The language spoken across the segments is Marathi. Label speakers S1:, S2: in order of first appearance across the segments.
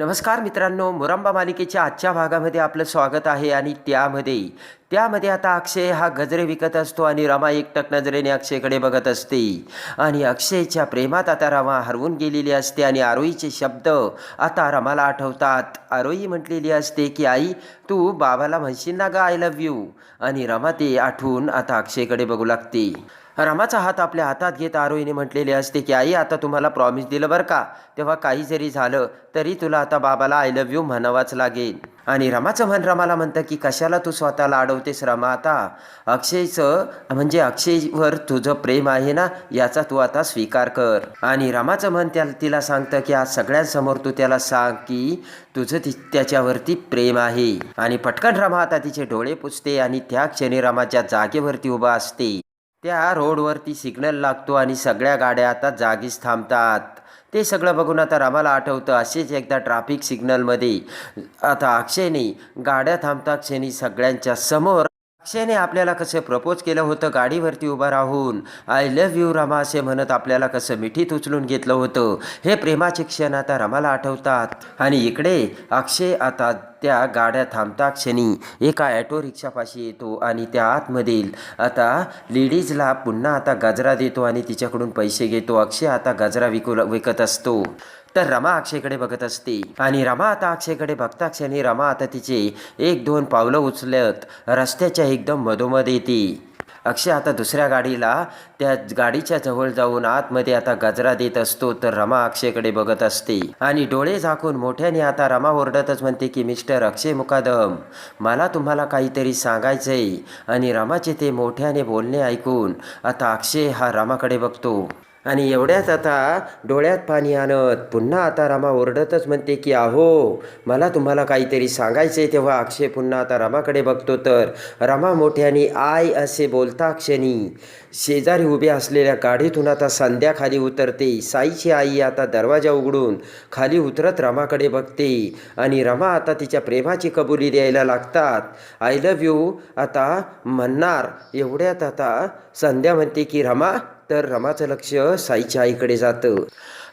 S1: नमस्कार मित्रांनो मुरंबा मालिकेच्या आजच्या भागामध्ये आपलं स्वागत आहे आणि त्यामध्ये त्यामध्ये आता अक्षय हा गजरे विकत असतो आणि रमा एकटक नजरेने अक्षयकडे बघत असते. आणि अक्षयच्या प्रेमात आता रमा हरवून गेलेली असते आणि आरोईचे शब्द आता रमाला आठवतात. आरोई म्हटलेली असते की आई तू बाबाला म्हणशील ना गं आय लव्ह यू आणि रमा ते आठवून आता अक्षयकडे बघू लागते. रमाचा हात आपल्या हातात घेत आरोहीने म्हटलेले असते की आई आता तुम्हाला प्रॉमिस दिलं बरं का? तेव्हा काही जरी झालं तरी तुला आता बाबाला आय लव्ह यू म्हणावाच लागेल. आणि रमाचं म्हण रमाला म्हणतं की कशाला तू स्वतःला अडवतेस रमा आता? अक्षयचं म्हणजे अक्षयवर तुझं प्रेम आहे ना याचा तू आता स्वीकार कर. आणि रमाचं म्हण त्या तिला सांगतं की आज सगळ्यांसमोर तू त्याला सांग की तुझं ती त्याच्यावरती प्रेम आहे. आणि पटकन रमा आता तिचे डोळे पुसते आणि त्या क्षणी रमाच्या जागेवरती उभा असते. त्या रोडवरती सिग्नल लागतो आणि सगळ्या गाड्या आता जागीच थांबतात. ते सगळं बघून आता आम्हाला आठवतं असेच एकदा ट्रॅफिक सिग्नलमध्ये आता अक्षयने गाड्या थांबता क्षणी सगळ्यांच्या समोर अक्षयने आपल्याला कसं प्रपोज केलं होतं गाडीवरती उभं राहून. आय लव्ह यू रमा असे म्हणत आपल्याला कसं मिठीत उचलून घेतलं होतं. हे प्रेमाचे क्षण आता रमाला आठवतात. आणि इकडे अक्षय आता त्या गाड्या थांबता क्षणी एका ॲटो रिक्षापाशी येतो आणि त्या आतमधील आता लेडीजला पुन्हा आता गजरा देतो आणि तिच्याकडून पैसे घेतो. अक्षय आता गजरा विकू विकत असतो. तर रमा अक्षयकडे बघत असते. आणि रमा आता अक्षयकडे बघता क्षणी रमा आता तिचे एक दोन पावलं उचलत रस्त्याच्या एकदम मधोमध येते. अक्षय आता दुसऱ्या गाडीला त्या गाडीच्या जवळ जाऊन आतमध्ये आता गजरा देत असतो तर रमा अक्षयकडे बघत असते. आणि डोळे झाकून मोठ्याने आता रमा ओरडतच म्हणते की मिस्टर अक्षय मुकादम मला तुम्हाला काहीतरी सांगायचंय. आणि रमाचे ते मोठ्याने बोलणे ऐकून आता अक्षय हा रमाकडे बघतो. आणि एवढ्यात आता डोळ्यात पाणी आणत पुन्हा आता रमा ओरडतच म्हणते की अहो मला तुम्हाला काहीतरी सांगायचे तेव्हा अक्षय पुन्हा आता रमाकडे बघतो तर रमा मोठ्याने आय असे बोलता क्षणी शेजारी उभे असलेल्या गाडीतून आता संध्या खाली उतरते. साईची आई आता दरवाजा उघडून खाली उतरत रमाकडे बघते आणि रमा आता तिच्या प्रेमाची कबुली द्यायला लागतात. आय लव्ह यू आता म्हणणार. एवढ्यात आता संध्या म्हणते की रमा तर रमाचं लक्ष साईच्या आईकडे जातं.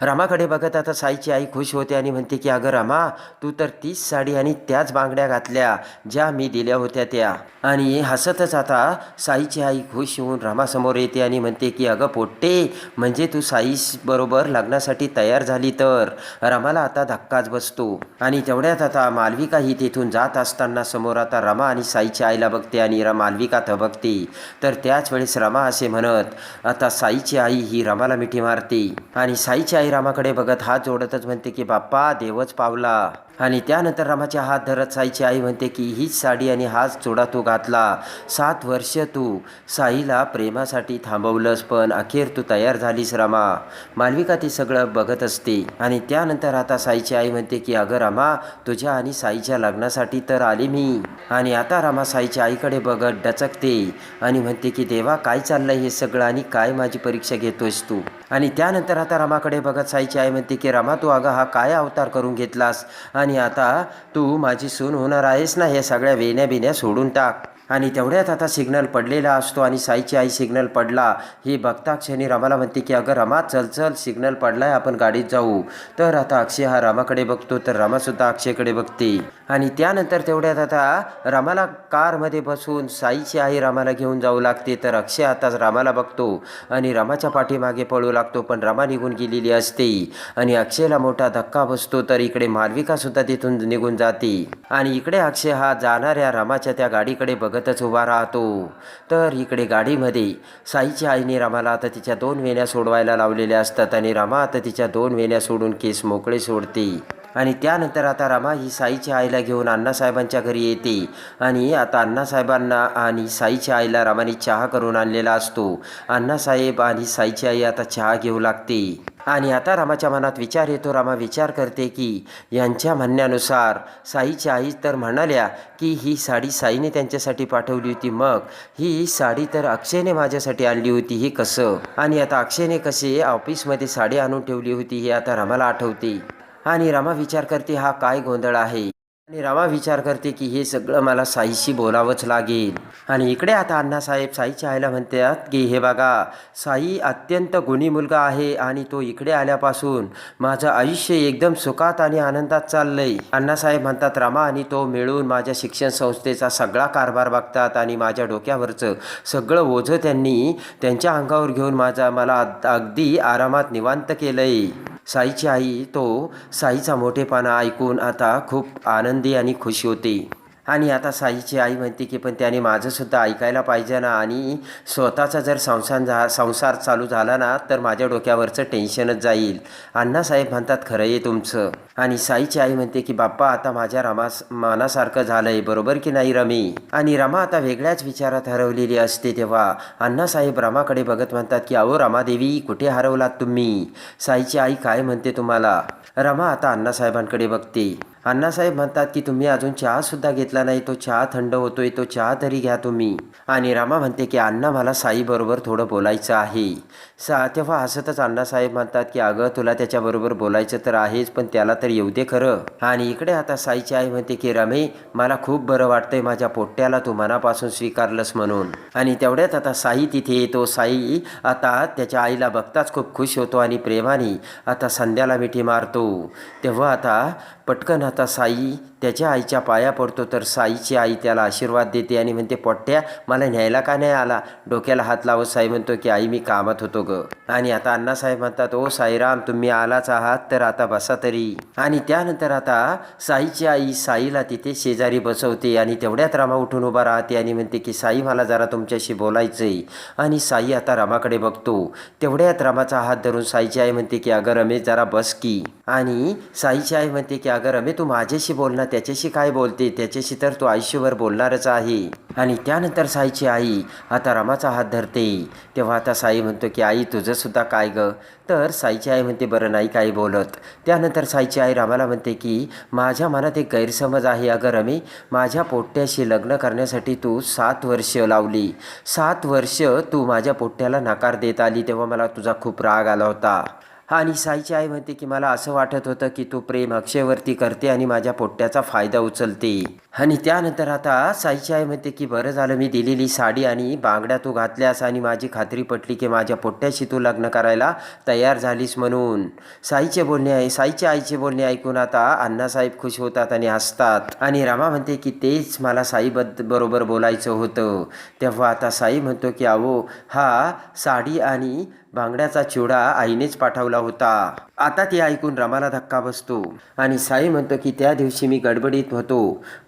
S1: रामाकडे बघत आता साईची आई खुश होते आणि म्हणते की अगं रमा तू तर तीच साडी आणि त्याच बांगड्या घातल्या ज्या मी दिल्या होत्या त्या. आणि हसतच आता साईची आई खुश होऊन रमासमोर येते आणि म्हणते की अगं पोट्टे म्हणजे तू साईस बरोबर लग्नासाठी तयार झाली तर. रमाला आता धक्काच बसतो. आणि तेवढ्यात आता मालविका ही तेथून जात असताना समोर आता रमा आणि साईच्या आईला बघते आणि र मालविका थबकते. तर त्याच वेळेस रमा असे म्हणत आता साईची आई ही रमाला मिठी मारते. आणि साईची आई रामाकडे बघत हात जोडतच म्हणते की बाप्पा देवच पावला. आणि त्यानंतर रामाच्या हात धरत साईची आई म्हणते की हीच साडी आणि हाच चोडा तू घातला. सात वर्ष तू साईला प्रेमासाठी थांबवलंस पण अखेर तू तयार झालीस रामा. मालविका ती सगळं बघत असते. आणि त्यानंतर आता साईची आई म्हणते की अगं रामा तुझ्या आणि साईच्या लग्नासाठी तर आले मी. आणि आता रामा साईच्या आईकडे बघत डचकते आणि म्हणते की देवा काय चाललंय हे सगळं आणि काय माझी परीक्षा घेतोयस तू? आणि त्यानंतर आता रामाकडे बघत साईची आई म्हणते की रामा तू अगं हा काय अवतार करून घेतलास? आणि आणि आता तू माझी सून होणार आहेस ना हे सगळ्या वेण्या बिण्या सोडून टाक. आणि तेवढ्यात आता सिग्नल पडलेला असतो आणि साईची आई सिग्नल पडला. ही बघता क्षणी रमाला म्हणते की अगं रमा चल चल सिग्नल पडलाय आपण गाडीत जाऊ. तर आता अक्षय हा रामाकडे बघतो तर रमासुद्धा अक्षयकडे बघते. आणि त्यानंतर तेवढ्यात आता रामाला कारमध्ये बसून साईची आई रामाला घेऊन जाऊ लागते तर अक्षय आता रामाला बघतो आणि रमाच्या पाठीमागे पळू लागतो पण रमा निघून गेलेली असते. आणि अक्षयला मोठा धक्का बसतो तर इकडे मालविकासुद्धा तिथून निघून जाते. आणि इकडे अक्षय हा जाणाऱ्या रमाच्या त्या गाडीकडे बघत बघतच उभा राहतो. तर इकडे गाडीमध्ये साईच्या आईने रमाला आता तिच्या दोन वेण्या सोडवायला लावलेल्या असतात आणि रमा आता तिच्या दोन वेण्या सोडून केस मोकळे सोडते. आणि त्यानंतर आता रमा ही साईच्या आईला घेऊन अण्णासाहेबांच्या घरी येते. आणि आता अण्णासाहेबांना आणि साईच्या आईला रमाने चहा करून आणलेला असतो. अण्णासाहेब आणि साईची आई आता चहा घेऊ लागते. आणि आता रामाच्या मनात विचार येतो. रामा विचार करते की यांच्या म्हणण्यानुसार साईच्या आई तर म्हणाल्या की ही साडी साईने त्यांच्यासाठी पाठवली होती. मग ही साडी तर अक्षयने माझ्यासाठी आणली होती. ही कसं? आणि आता अक्षयने कसे ऑफिसमध्ये साडी आणून ठेवली होती हे आता रामाला आठवते. आणि रमा विचार करते हा काय गोंधळ आहे? आणि रमा विचार करते की हे सगळं मला साईशी बोलावंच लागेल. आणि इकडे आता अण्णासाहेब साईच्या आईला म्हणतात की हे बघा साई अत्यंत गुणी मुलगा आहे आणि तो इकडे आल्यापासून माझं आयुष्य एकदम सुखात आणि आनंदात चाललंय. अण्णासाहेब म्हणतात रमा आणि तो मिळून माझ्या शिक्षण संस्थेचा सगळा कारभार बघतात आणि माझ्या डोक्यावरचं सगळं ओझं त्यांनी त्यांच्या अंगावर घेऊन माझा मला अग- अगदी आरामात निवांत केलंय. साईची आई तो साईचा मोठेपणा ऐकून आता खूप आनंदी आणि खुश होते. आणि आता साईची आई म्हणते की पण त्याने माझंसुद्धा ऐकायला पाहिजे ना आणि स्वतःचा जर संसार झा संसार चालू झाला ना तर माझ्या डोक्यावरचं टेन्शनच जाईल. अण्णासाहेब म्हणतात खरं आहे तुमचं. आणि साईची आई म्हणते की बाप्पा आता माझ्या रामास मानासारखं झालं झालंय बरोबर की नाही रमी? आणि रमा आता वेगळ्याच विचारात हरवलेली असते तेव्हा अण्णासाहेब रमाकडे बघत म्हणतात की अहो रमादेवी कुठे हरवलात तुम्ही? साईची आई काय म्हणते तुम्हाला? रमा आता अण्णासाहेबांकडे बघते. अण्णासाहेब म्हणतात की तुम्ही अजून चहासुद्धा घेतला नाही. तो चहा थंड होतोय. तो चहा तरी घ्या तुम्ही. आणि रामा म्हणते की अण्णा मला साईबरोबर थोडं बोलायचं आहे. सा तेव्हा हसतच अण्णासाहेब म्हणतात की अगं तुला त्याच्याबरोबर बोलायचं तर आहेच पण त्याला तर येऊ दे खरं. आणि इकडे आता साईची आई म्हणते की रमे मला खूप बरं वाटतंय. माझ्या पोट्याला तू मनापासून स्वीकारलंस म्हणून. आणि तेवढ्यात आता साई तिथे येतो. साई आता त्याच्या आईला बघताच खूप खुश होतो आणि प्रेमाने आता संध्याला मिठी मारतो. तेव्हा आता पटकन आता साई त्याच्या आईच्या पाया पडतो तर साईची आई त्याला आशीर्वाद देते आणि म्हणते पोट्ट्या मला न्यायला का नाही आला? डोक्याला हात लावत साई म्हणतो की आई मी कामात होतो ग. आणि आता अण्णासाहेब म्हणतात ओ साईराम तुम्ही आलाच आहात तर आता बसा तरी. आणि त्यानंतर आता साईची आई साईला तिथे शेजारी बसवते आणि तेवढ्यात रमा उठून उभा राहते आणि म्हणते की साई मला जरा तुमच्याशी बोलायचंय. आणि साई आता रमाकडे बघतो. तेवढ्यात रमाचा हात धरून साईची आई म्हणते की अगं रमेश जरा बस की. आणि साईची आई म्हणते की अगं रमे तू माझ्याशी बोलणं त्याच्याशी काय बोलते त्याच्याशी तर तू आयुष्यभर बोलणारच आहे. आणि त्यानंतर साईची आई आता रमाचा हात धरते. तेव्हा आता साई म्हणतो की आई तुझंसुद्धा काय ग? तर साईची आई म्हणते बरं नाही काही बोलत. त्यानंतर साईची आई रामाला म्हणते की माझ्या मनात एक गैरसमज आहे. अगं रमी माझ्या पोट्ट्याशी लग्न करण्यासाठी तू सात वर्ष लावली. सात वर्ष तू माझ्या पोट्ट्याला नकार देत आली तेव्हा मला तुझा खूप राग आला होता. आणि साईची आई म्हणते की मला असं वाटत होतं की तू प्रेम अक्षयवरती करते आणि माझ्या पोट्ट्याचा फायदा उचलते. आणि त्यानंतर आता साईची आई म्हणते की बरं झालं मी दिलेली साडी आणि बांगड्या तू घातल्यास आणि माझी खात्री पटली की माझ्या पोट्ट्याशी तू लग्न करायला तयार झालीस म्हणून. साईचे बोलणे आहे साईच्या आईचे बोलणे ऐकून आता अण्णासाहेब खुश होतात आणि हसतात. आणि रमा म्हणते की तेच मला साईबद्द बरोबर बोलायचं होतं. तेव्हा आता साई म्हणतो की अहो हा साडी आणि बांगड्याचा चिवडा आईनेच पाठवला होता. आता ते ऐकून रमाला धक्का बसतो आणि साई म्हणतो की त्या दिवशी मी गडबडीत होतो.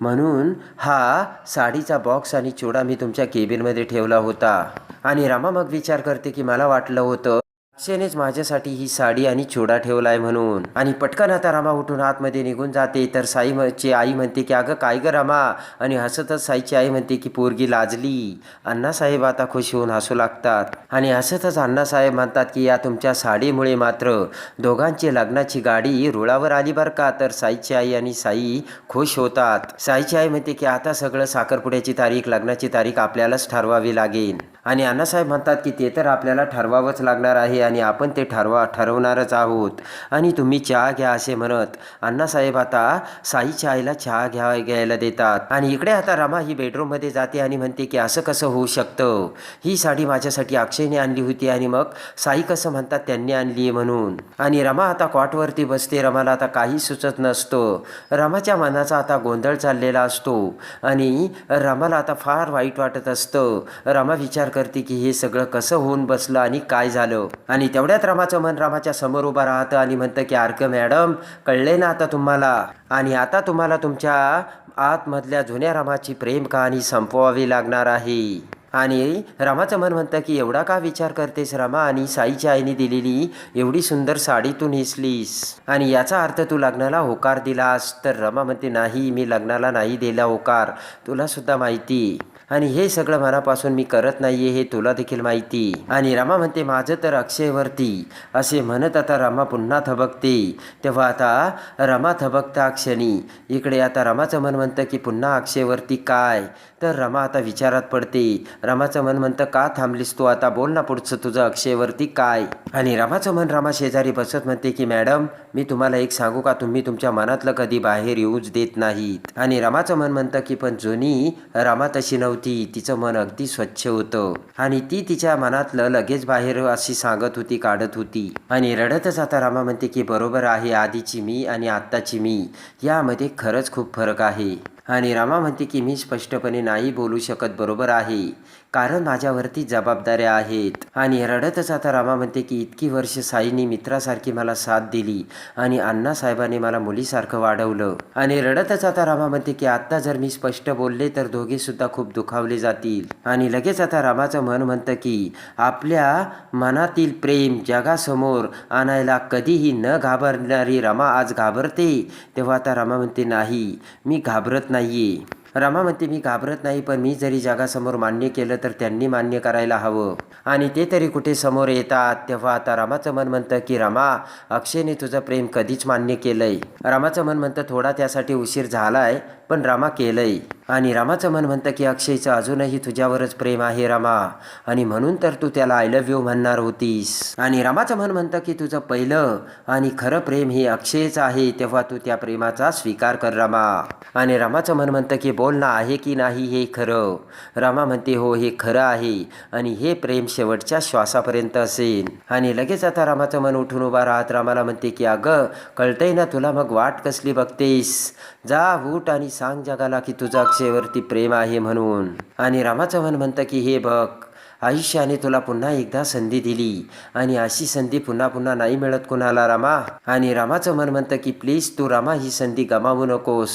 S1: म्हणून हा साडीचा बॉक्स आणि चुडा मी तुमच्या केबिनमध्ये ठेवला होता. आणि रमा मग विचार करते की मला वाटलं होतं अक्षयनेच माझ्यासाठी ही साडी आणि चुडा ठेवलाय म्हणून. आणि पटकन आता रमा उठून आतमध्ये निघून जाते. तर साई ची आई म्हणते की अगं काय ग रमा? आणि हसतच साईची आई म्हणते की पोरगी लाजली. अण्णासाहेब आता खुश होऊन हसू लागतात. आणि हसतच अण्णासाहेब म्हणतात की या तुमच्या साडीमुळे मात्र दोघांची लग्नाची गाडी रुळावर आली बरं का? तर साईची आई आणि साई खुश होतात. साईची आई म्हणते की आता सगळं साखरपुड्याची तारीख लग्नाची तारीख आपल्यालाच ठरवावी लागेल. आणि अण्णासाहेब म्हणतात की ते तर आपल्याला ठरवावंच लागणार आहे आणि आपण ते ठरवा ठरवणारच आहोत. आणि तुम्ही चहा घ्या असे म्हणत अण्णासाहेब आता साईच्या आईला चहा घ्या घ्यायला देतात. आणि इकडे आता रमा ही बेडरूममध्ये जाते आणि म्हणते की असं कसं होऊ शकतं? ही साडी माझ्यासाठी अक्षयने आणली होती आणि मग साई कसं म्हणतात त्यांनी आणली आहे म्हणून. आणि रमा आता कॉटवरती बसते. रमाला आता काही सुचत नसतं. रमाच्या मनाचा आता गोंधळ चाललेला असतो. आणि रमाला आता फार वाईट वाटत असतं. रमा विचार करते की हे सगळं कसं होऊन बसलं आणि काय झालं? आणि तेवढ्यात रमाचं मन रामाच्या समोर उभं राहतं आणि म्हणतं की आर्क मॅडम कळले ना आता तुम्हाला? आणि आता तुम्हाला तुमच्या आतमधल्या जुन्या रामाची प्रेम कहाणी संपवावी लागणार आहे. आणि रामाचं मन म्हणतं की एवढा का विचार करतेस रमा? आणि साईच्या आईने दिलेली एवढी सुंदर साडी तू नेसलीस. आणि याचा अर्थ तू लग्नाला होकार दिलास. तर रमा म्हणते नाही मी लग्नाला नाही दिला होकार. तुला सुद्धा माहिती. आणि हे सगळं मनापासून मी करत नाहीये हे तुला देखील माहिती. आणि रमा म्हणते माझं तर अक्षयवरती. असे म्हणत आता रमा पुन्हा थबकते. तेव्हा आता रमा थबकता क्षणी. इकडे आता रमाचं मन म्हणतं की पुन्हा अक्षयवरती काय? तर रमा आता विचारात पडते. रमाचं मन म्हणतं का थांबलीस तू आता? बोल ना पुढचं तुझं अक्षयवरती काय? आणि रमाचं मन रमा शेजारी बसत म्हणते की मॅडम मी तुम्हाला एक सांगू का? तुम्ही तुमच्या मनातलं कधी बाहेर येऊच देत नाहीत. आणि रमाचं मन म्हणतं की पण जुनी रमा तशी नव्हती. तिचं मन अगदी स्वच्छ होतं. आणि ती तिच्या मनातलं लगेच बाहेर अशी सांगत होती काढत होती. आणि रडतच आता रमा म्हणते की बरोबर आहे आधीची मी आणि आत्ताची मी. यामध्ये खरंच खूप फरक आहे. आणि रामा म्हणते की मी स्पष्टपणे नाही बोलू शकत बरोबर आहे. कारण माझ्यावरती जबाबदाऱ्या आहेत. आणि रडतच आता रामा म्हणते की इतकी वर्ष साईनी मित्रासारखी मला साथ दिली आणि अण्णा साहेबांनी मला मुलीसारखं वाढवलं. आणि रडतच आता रामा म्हणते की आत्ता जर मी स्पष्ट बोलले तर दोघे सुद्धा खूप दुखावले जातील. आणि लगेच आता रामाचं मन म्हणतं की आपल्या मनातील प्रेम जगासमोर आणायला कधीही न घाबरणारी रमा आज घाबरते. तेव्हा आता रमा म्हणते नाही मी घाबरत नाहीये. रमा म्हणते मी घाबरत नाही पण मी जरी जगासमोर मान्य केलं तर त्यांनी मान्य करायला हवं. आणि ते तरी कुठे समोर येतात? तेव्हा आता रामाचं मन म्हणतं की रमा अक्षयने तुझं प्रेम कधीच मान्य केलंय. रामाचं मन म्हणतं थोडा त्यासाठी उशीर झालाय पण रामा केलंय. आणि रामाचं मन म्हणतं की अक्षयचं अजूनही तुझ्यावरच प्रेम आहे रामा. आणि म्हणून तर तू त्याला आय लव्ह यू म्हणणार होतीस. आणि रामाचं मन म्हणतं की तुझं पहिलं आणि खरं प्रेम हे अक्षयचं आहे तेव्हा तू त्या प्रेमाचा स्वीकार कर रामा. आणि रामाचं मन म्हणतं की बोल ना आहे की नाही हे खरं? रामा म्हणते हो हे खरं आहे आणि हे प्रेम शेवटच्या श्वासापर्यंत असेल. आणि लगेच आता रामाचं मन उठून उभा राहत रामाला म्हणते की अगं कळतंय ना तुला मग वाट कसली बघतेस? जा उठ आणि सांग जगाला की तुझा अक्षयवरती प्रेम आहे म्हणून. आणि रामाचं म्हणतं की हे बघ आयुष्याने तुला पुन्हा एकदा संधी दिली आणि अशी संधी पुन्हा पुन्हा नाही मिळत कुणाला रामा. आणि रामाचं मन म्हणतं की प्लीज तू रामा ही संधी गमावू नकोस.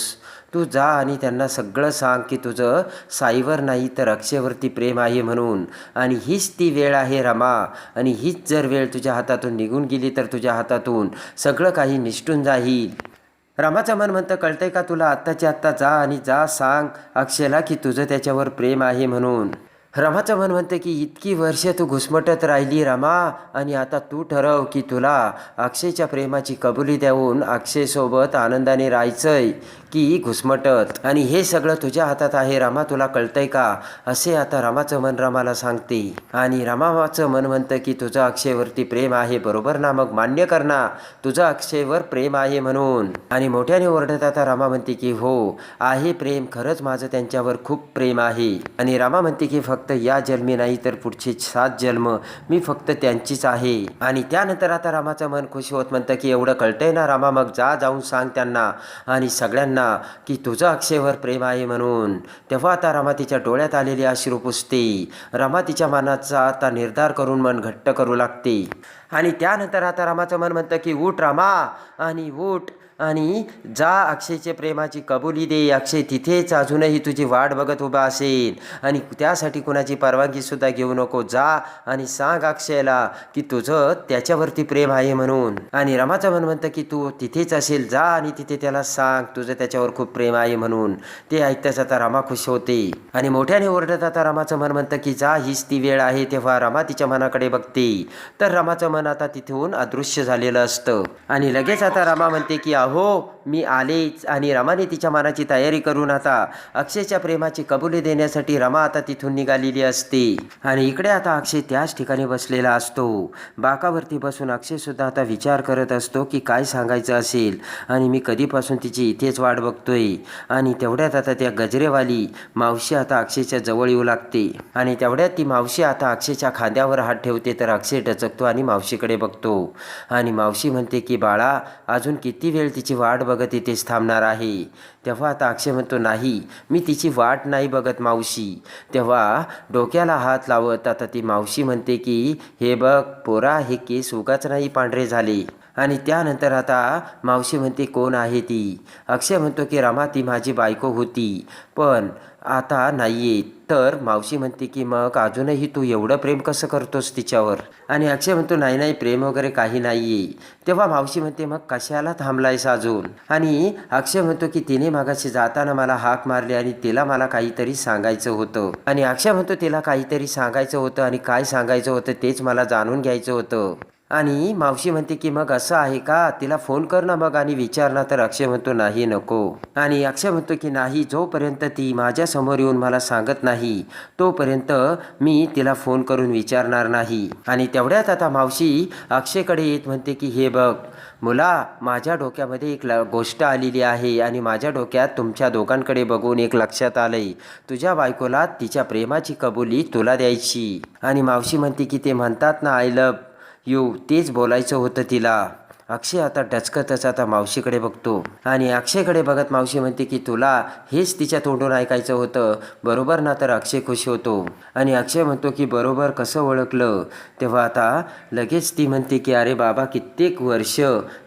S1: तू जा आणि त्यांना सगळं सांग की तुझं साईवर नाही तर अक्षयवरती प्रेम आहे म्हणून. आणि हीच ती वेळ आहे रमा. आणि हीच जर वेळ तुझ्या हातातून निघून गेली तर तुझ्या हातातून सगळं काही निष्ठून जाईल. रमाचं मन म्हणतं कळतंय का तुला? आत्ताच्या आत्ता जा आणि जा सांग अक्षयला की तुझं त्याच्यावर प्रेम आहे म्हणून. रमाचं मन म्हणतं की इतकी वर्ष तू घुसमटत राहिली रमा आणि आता तू ठरव की तुला अक्षयच्या प्रेमाची कबुली देऊन अक्षयसोबत आनंदाने राहायचंय. की घुसमटत. आणि हे सगळं तुझ्या हातात आहे रामा तुला कळतंय का? असे आता रमाचं मन रमाला सांगते. आणि रामाचं मन म्हणतं की तुझं अक्षयवरती प्रेम आहे बरोबर ना? मग मान्य कर ना तुझं अक्षयवर प्रेम आहे म्हणून. आणि मोठ्याने ओरडत आता रमा म्हणते की हो आहे प्रेम खरंच माझं त्यांच्यावर खूप प्रेम आहे. आणि रामा म्हणते की फक्त या जन्मी नाही तर पुढचे सात जन्म मी फक्त त्यांचीच आहे. आणि त्यानंतर आता रामाचं मन खुश होत म्हणतं की एवढं कळतंय ना रामा मग जा जाऊन सांग त्यांना. आणि सगळ्यांना की तुझं अक्षयवर प्रेम आहे म्हणून. तेव्हा आता रमा तिच्या डोळ्यात आलेली अश्रू पुसते रमा तिच्या मनाचा आता निर्धार करून मन घट्ट करू लागते. आणि त्यानंतर आता रामाचं मन म्हणतं की उठ रामा. आणि उठ आणि जा अक्षयचे प्रेमाची कबुली दे अक्षय तिथेच अजूनही तुझी वाट बघत उभा असेल. आणि त्यासाठी कुणाची परवानगीसुद्धा घेऊ नको जा आणि सांग अक्षयला की तुझं त्याच्यावरती प्रेम आहे म्हणून. आणि रमाचं मन म्हणतं की तू तिथेच असेल जा आणि तिथे त्याला सांग तुझं त्याच्यावर खूप प्रेम आहे म्हणून. ते ऐकताच आता रमा खुश होते. आणि मोठ्याने ओरडत आता रमाचं मन म्हणतं की जा हीच ती वेळ आहे तेव्हा रमा तिच्या मनाकडे बघते. तर रमाचं मन आता तिथून अदृश्य झालेलं असतं. आणि लगेच आता रमा म्हणते की अहो मी आलेच आणि रमाने तिच्या मनाची तयारी करून आता अक्षयच्या प्रेमाची कबुली देण्यासाठी रमा आता तिथून निघालेली असते. आणि इकडे आता अक्षय त्याच ठिकाणी बसलेला असतो. बाकावरती बसून अक्षयसुद्धा आता विचार करत असतो की काय सांगायचं असेल. आणि मी कधीपासून तिची इथेच वाट बघतोय. आणि तेवढ्यात आता त्या गजरेवाली मावशी आता अक्षयच्या जवळ येऊ लागते. आणि तेवढ्यात ती मावशी आता अक्षयच्या खांद्यावर हात ठेवते तर अक्षय टचकतो आणि मावशीकडे बघतो. आणि मावशी म्हणते की बाळा अजून किती वेळ तिची वाट बघ बघत इथेच थांबणार आहे. तेव्हा आता अक्षय म्हणतो नाही मी तिची वाट नाही बघत मावशी. तेव्हा डोक्याला हात लावत आता ती मावशी म्हणते की हे बघ पोरा हे केस उगाच नाही पांढरे झाले. आणि त्यानंतर आता मावशी म्हणते कोण आहे ती? अक्षय म्हणतो की रमा ती माझी बायको होती पण आता नाही येत तर मावशी म्हणते की मग अजूनही तू एवढं प्रेम कसं करतोस तिच्यावर? आणि अक्षय म्हणतो नाही नाही प्रेम वगैरे काही नाही आहे तेव्हा मावशी म्हणते मग कशाला थांबलायस अजून? आणि अक्षय म्हणतो की तिने मागाशी जाताना मला हाक मारली आणि तिला मला काहीतरी सांगायचं होतं. आणि अक्षय म्हणतो तिला काहीतरी सांगायचं होतं आणि काय सांगायचं होतं तेच मला जाणून घ्यायचं होतं. आणि मावशी म्हणते की मग असं आहे का? तिला फोन कर ना मग. आणि विचार ना तर अक्षय म्हणतो नाही नको. आणि अक्षय म्हणतो की नाही जोपर्यंत ती माझ्यासमोर येऊन मला सांगत नाही तोपर्यंत मी तिला फोन करून विचारणार नाही. आणि तेवढ्यात आता मावशी अक्षयकडे येत म्हणते की हे बघ मुला माझ्या डोक्यामध्ये एक ल गोष्ट आलेली आहे आणि माझ्या डोक्यात तुमच्या दोघांकडे बघून एक लक्षात आलंय. तुझ्या बायकोला तिच्या प्रेमाची कबुली तुला द्यायची. आणि मावशी म्हणते की ते म्हणतात ना आय लव येऊ तेच बोलायचं होतं तिला. अक्षय आता डचकतच आता मावशीकडे बघतो. आणि अक्षयकडे बघत मावशी म्हणते की तुला हेच तिच्या तोंडून ऐकायचं होतं. बरोबर ना तर अक्षय खुश होतो. आणि अक्षय म्हणतो की बरोबर कसं ओळखलं? तेव्हा आता लगेच ती म्हणते की अरे बाबा कित्येक वर्ष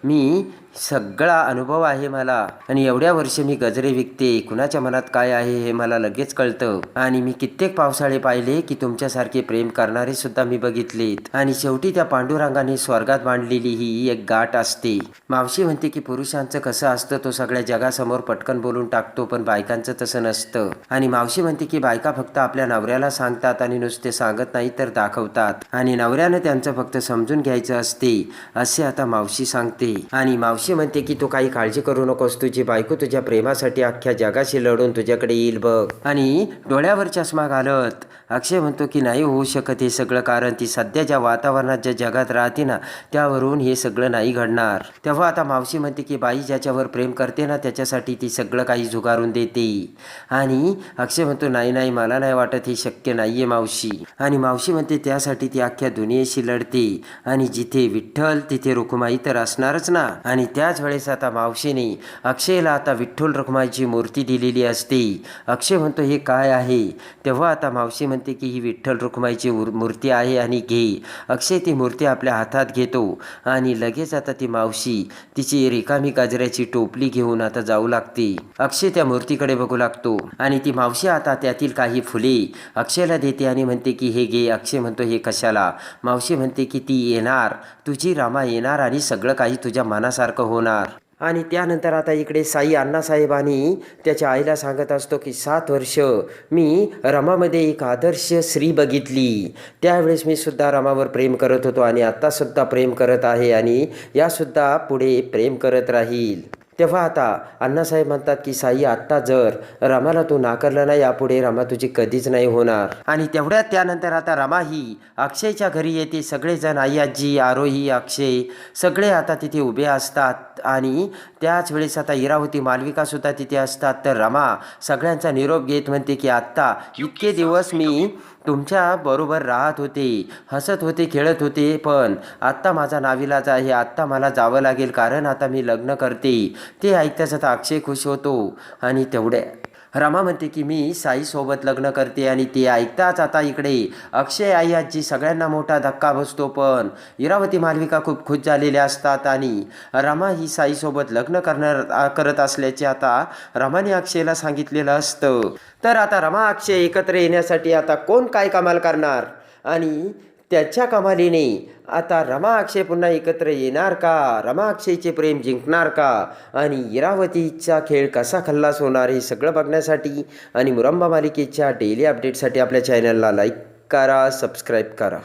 S1: मी सगळा अनुभव आहे मला. आणि एवढ्या वर्ष मी गजरे विकते. कुणाच्या मनात काय आहे हे मला लगेच कळतं. आणि मी कित्येक पावसाळे पाहिले की तुमच्यासारखे प्रेम करणारे सुद्धा मी बघितलेत. आणि शेवटी त्या पांडुरंगाने स्वर्गात मांडलेली ही एक गाठ असते. मावशी म्हणते की पुरुषांचं कसं असतं तो सगळ्या जगासमोर पटकन बोलून टाकतो पण बायकांचं तसं नसतं. आणि मावशी म्हणते की बायका फक्त आपल्या नवऱ्याला सांगतात आणि नुसते सांगत नाही तर दाखवतात. आणि नवऱ्यानं त्यांचं फक्त समजून घ्यायचं असते असे आता मावशी सांगते. आणि मावशी म्हणते की तू काही काळजी करू नकोस तुझी बायको तुझ्या प्रेमासाठी अख्ख्या जगाशी लढून तुझ्याकडे येईल बघ. आणि डोळ्यावर चष्मा घालत अक्षय म्हणतो की नाही होऊ शकत हे सगळं कारण ती सध्या ज्या वातावरणात ज्या जगात राहते ना त्यावरून हे सगळं नाही घडणार. तेव्हा आता मावशी म्हणते की बाई ज्याच्यावर प्रेम करते ना त्याच्यासाठी ती सगळं काही झुगारून देते. आणि अक्षय म्हणतो नाही नाही मला नाही वाटत हे शक्य नाहीये मावशी. आणि मावशी म्हणते त्यासाठी ती अख्ख्या दुनियेशी लढते. आणि जिथे विठ्ठल तिथे रुक्माई तर असणारच ना. आणि त्याच वेळेस आता मावशीने अक्षयला आता विठ्ठल रुक्माईची मूर्ती दिलेली असते. अक्षय म्हणतो हे काय आहे? तेव्हा आता मावशी म्हणते की ही विठ्ठल रुक्माईची उर- मूर्ती आहे आणि घे. अक्षय ती मूर्ती आपल्या हातात घेतो आणि लगेच आता ती मावशी तिची रिकामी काजऱ्याची टोपली घेऊन आता जाऊ लागते. अक्षय त्या मूर्तीकडे बघू लागतो आणि ती मावशी आता त्यातील काही फुले अक्षयला देते आणि म्हणते की हे घे. अक्षय म्हणतो हे कशाला? मावशी म्हणते की ती येणार. तुझी रामा येणार आणि सगळं काही तुझ्या मनासारखं होणार. आणि त्यानंतर आता इकडे साई अण्णासाहेबांनी त्याच्या आईला सांगत असतो की सात वर्ष मी रमामध्ये एक आदर्श स्त्री बघितली. त्यावेळेस मी सुद्धा रमावर प्रेम करत होतो आणि आत्तासुद्धा प्रेम करत आहे आणि यासुद्धा पुढे प्रेम करत राहील. तेव्हा आता अण्णासाहेब म्हणतात की साई आत्ता जर रमाला तू नाकारलं ना यापुढे रमा तुझी कधीच नाही होणार. आणि तेवढ्यात त्यानंतर आता रमा ही अक्षयच्या घरी येते. सगळेजण आई आजी आरोही अक्षय. सगळे आता तिथे उभे असतात आणि त्याच वेळेस आता इरावती मालविकासुद्धा तिथे असतात. तर रमा सगळ्यांचा निरोप घेत म्हणते की आत्ता इतके दिवस मी तुमच्या बरोबर राहत होते हसत होते खेळत होते पण आत्ता माझा नाविलाज आहे आत्ता मला जावं लागेल कारण आता मी लग्न करते. ते ऐकताच आता अक्षय खुश होतो आणि तेवढ्या रमा म्हणते की मी साईसोबत लग्न करते आणि ते ऐकताच आता इकडे. अक्षय आई आजी सगळ्यांना मोठा धक्का बसतो पण इरावती मालविका खूप खुश झालेल्या असतात आणि रमा ही साईसोबत लग्न करणार करत असल्याचे आता रमाने अक्षयला सांगितलेलं असतं. तर आता रमा अक्षय एकत्र येण्यासाठी आता कोण काय कमाल करणार? आणि त्याच्या कमालीने आता रमा अक्षय पुन्हा एकत्र येणार का? रमा अक्षयचे प्रेम जिंकणार का? आणि इरावतीचा खेळ कसा खल्लास होणार हे सगळं बघण्यासाठी आणि मुरंबा मालिकेच्या डेली अपडेटसाठी आपल्या चॅनलला लाईक करा सबस्क्राईब करा.